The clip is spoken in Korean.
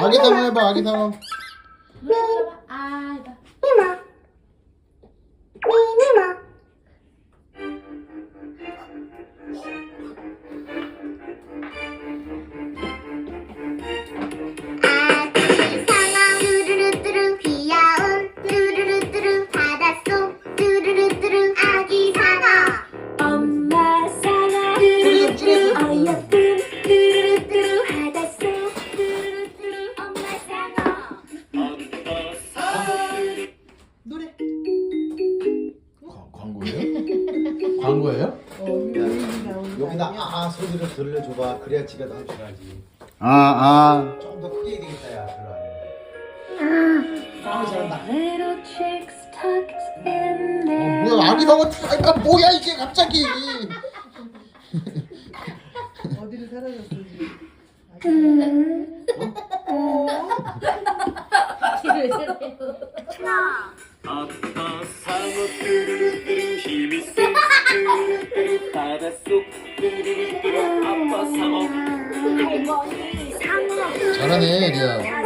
아기 상어 해봐 아기 상어 아. 이 과- 광고예요? 어, 여기다 아니야? 아 소리를 들려줘봐. 그래야 지가 나올 줄 알지. 아아. 좀더 크게 해야 되겠다 야 별로 안 해. 잘한다 어, 뭐야 아기 상어 아 뭐야 이게 갑자기. 어디를 사라졌어? 지금? 길을 세대고 아빠 상어 뚜루 바닷속 뚜루루뚜루 아빠 상어 할머니 상어 잘하네 리아